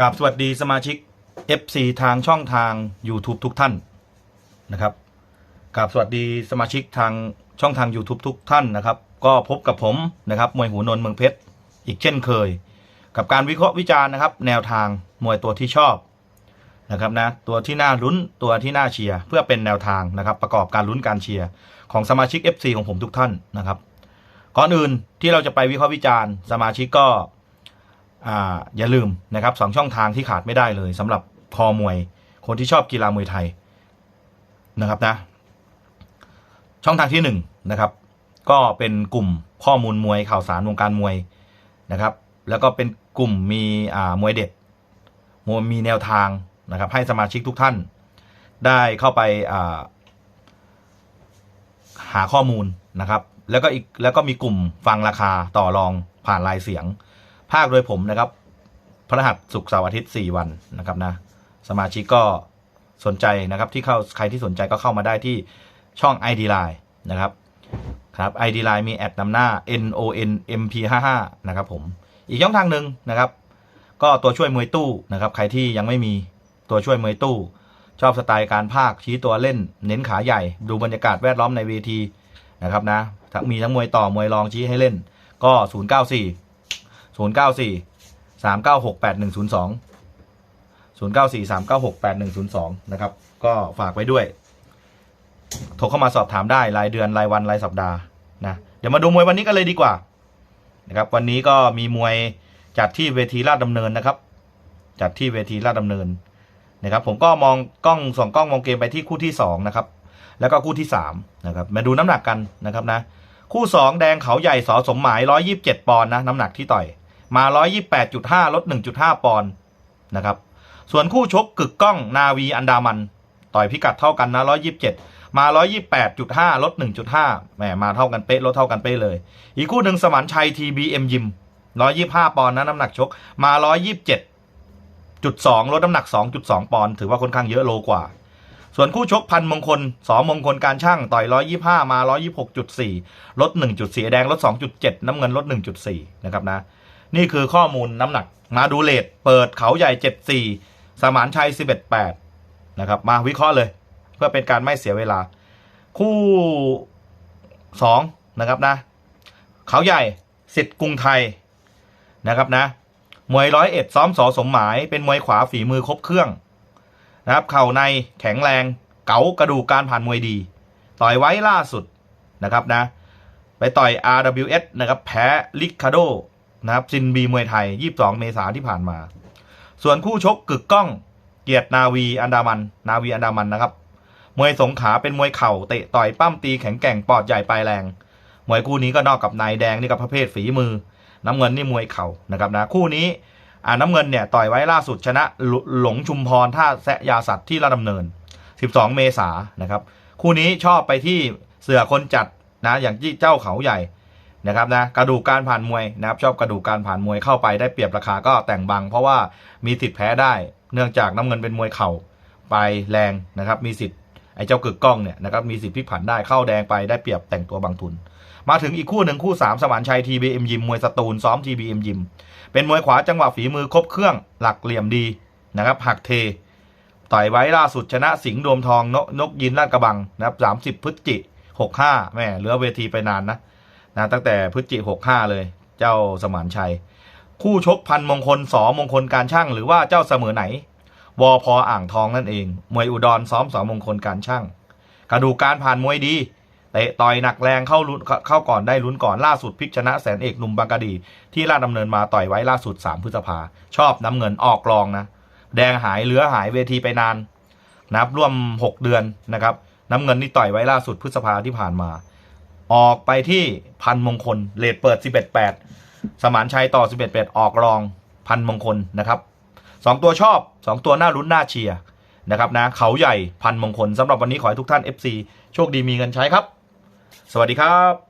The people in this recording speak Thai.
กับสวัสดีสมาชิก FC ทางช่องทาง YouTube ทุกท่านนะครับกับสวัสดีสมาชิกทางช่องทาง YouTube ทุกท่านนะครับ ก็พบกับผมนะครับมวยหูนนท์เมืองเพชรอีกเช่นเคย กับการวิเคราะห์วิจารณ์นะครับ แนวทางมวยตัวที่ชอบนะครับนะตัวที่น่าลุ้นตัวที่น่าเชียร์เพื่อเป็นแนวทางนะครับ ประกอบการลุ้นการเชียร์ของสมาชิก FC ของผมทุกท่านนะครับ ก่อนอื่นที่เราจะไปวิเคราะห์วิจารณ์ สมาชิกก็ อ่าอย่าลืมนะครับสองช่องทางที่ขาดไม่ได้เลยสำหรับคอมวย คนที่ชอบกีฬามวยไทยนะครับนะ ช่องทางที่หนึ่งนะครับ ก็เป็นกลุ่มข้อมูลมวยข่าวสารวงการมวยนะครับ แล้วก็เป็นกลุ่มมีอ่ามวยเด็ดมวยมีแนวทางนะครับ ให้สมาชิกทุกท่าน ได้เข้าไปอ่าหาข้อมูลนะครับ แล้วก็อีกแล้วก็มีกลุ่มฟังราคาต่อรองผ่านลายเสียง ภาคโดยผมนะครับพระหัสศุกเสาร์อาทิตย์4วันนะครับนะ สมาชิกก็สนใจนะครับที่เข้าใครที่สนใจก็เข้ามาได้ที่ช่อง ID Line นะครับครับ ID Line มีแอดนำหน้า N O N M P 5 5นะครับผมอีกช่องทางหนึ่งนะครับ ก็ตัวช่วยมวยตู้นะครับ ใครที่ยังไม่มีตัวช่วยมวยตู้ ชอบสไตล์การภาคชี้ตัวเล่น เน้นขาใหญ่ ดูบรรยากาศแวดล้อมในเวทีนะครับนะมีทั้งมวยต่อมวยรองชี้ให้เล่น ก็ 094 0 9 4 3 9 6 8 1 0 2 0 9 4 3 9 6 8 1 0 2นะครับ ก็ฝากไว้ด้วย โทรเข้ามาสอบถามได้รายเดือนรายวันรายสัปดาห์นะ เดี๋ยวมาดูมวยวันนี้กันเลยดีกว่านะครับ วันนี้ก็มีมวยจัดที่เวทีลาดดำเนินนะครับ จัดที่เวทีลาดดำเนินนะครับ ผมก็มองกล้องสองกล้องมองเกมไปที่คู่ที่สองนะครับ แล้วก็คู่ที่สามนะครับ มาดูน้ำหนักกันนะครับนะ คู่2แดงเขาใหญ่สอสมหมาย127ปอนด์นะ น้ำหนักที่ต่อย มา 128.5 ลด 1.5 ปอนด์นะครับ ส่วนคู่ชกกึกก้องนาวีอันดามัน ต่อยพิกัดเท่ากันนะ 127 มา 128.5 ลด 1.5 แหม มาเท่ากันเป๊ะ ลดเท่ากันเป๊ะเลย อีกคู่หนึ่งสมานชัย TBM ยิม 125 ปอนด์นะ น้ำหนักชก มา 127.2 ลดน้ำหนัก 2.2 ปอนด์ ถือว่าค่อนข้างเยอะโลกว่าส่วนคู่ชกพันมงคลสอมงคลการช่างต่อย 125 มา 126.4 ลด 1.4 แดงลด 2.7 น้ำเงินลด 1.4 นะครับนะ นี่คือข้อมูลน้ำหนัก มาดูเลทเปิดเขาใหญ่ 74 สมานชัย 11.8 นะครับ มาวิเคราะห์เลย เพื่อเป็นการไม่เสียเวลา คู่ 2 นะครับนะ เขาใหญ่สิทธิ์กรุงไทยนะครับนะ มวยร้อยเอ็ดซ้อมสอสมหมาย เป็นมวยขวาฝีมือครบเครื่องนะครับ เข่าในแข็งแรง เก๋ากระดูกการผ่านมวยดี ต่อยไว้ล่าสุดนะครับนะ ไปต่อย RWS นะครับ แพ้ลิคาโด นะครับซินบีมวยไทย 22 เมษาที่ผ่านมา ส่วนคู่ชกกึกก้อง เกียรตินาวีอันดามัน นาวีอันดามันนะครับ มวยสงขาเป็นมวยเข่าเตะต่อยปั้มตีแข็งแกร่งปอดใหญ่ปลายแรง มวยคู่นี้ก็นอกกับนายแดงนี่กับประเภทฝีมือ น้ำเงินนี่มวยเข่านะครับนะคู่นี้อ่าน้ำเงินเนี่ยต่อยไว้ล่าสุดชนะหลหลงชุมพรท่าแซะยาสัตว์ที่ราชดำเนิน 12 เมษายนนะครับ คู่นี้ชอบไปที่เสือคนจัดนะอย่างที่เจ้าเขาใหญ่ นะครับนะกระดูกการผ่านมวยนะครับชอบกระดูกการผ่านมวยเข้าไปได้เปรียบราคาก็แต่งบัง เพราะว่ามีสิทธิ์แพ้ได้ เนื่องจากน้ำเงินเป็นมวยเข่าไปแรงนะครับมีสิทธิ์ไอ้เจ้ากึกก้องเนี่ยนะครับมีสิทธิ์พลิกผันได้เข้าแดงไปได้เปรียบแต่งตัวบางทุน มาถึงอีกคู่หนึ่งคู่ 3 สมานชัย TBM ยิมมวยสตูลซ้อม TBM ยิมเป็นมวยขวาจังหวะฝีมือครบเครื่องหลักเหลี่ยมดีนะครับหักเทต่อยไว้ล่าสุดชนะสิงห์ดวมทองนกนกยินลาดกระบังนะครับสามสิบพฤศจิหกห้าแม่เหลือเวทีไปนานนะ นะตั้งแต่พฤศจิหกห้าเลย เจ้าสมานชัย คู่ชกพันมงคลสอมงคลการช่างหรือว่าเจ้าเสมอไหนวอพออ่างทองนั่นเอง มวยอุดรซ้อมสอมงคลการช่างกระดูกการผ่านมวยดีเตะต่อยหนักแรงเข้าลุ้นเข้าก่อนได้ลุ้นก่อนล่าสุดพิกชนะแสนเอกหนุ่มบางกะดี ที่ลาดดำเนินมาต่อยไว้ล่าสุด 3 พฤษภา ชอบน้ำเงินออกกลองนะ แดงหายเหลือหายเวทีไปนาน นับร่วม 6 เดือนนะครับ น้ำเงินนี่ต่อยไว้ล่าสุดพฤษภาที่ผ่านมา ออกไปที่พันมงคลเลทเปิด 11-8 สมานชัยต่อ 11-8 ออกรองพันมงคลนะครับสองตัวชอบ2ตัวหน้าลุ้นหน้าเชียร์นะครับนะเขาใหญ่พันมงคลสำหรับวันนี้ขอให้ทุกท่าน FC โชคดีมีเงินใช้ครับ สวัสดีครับ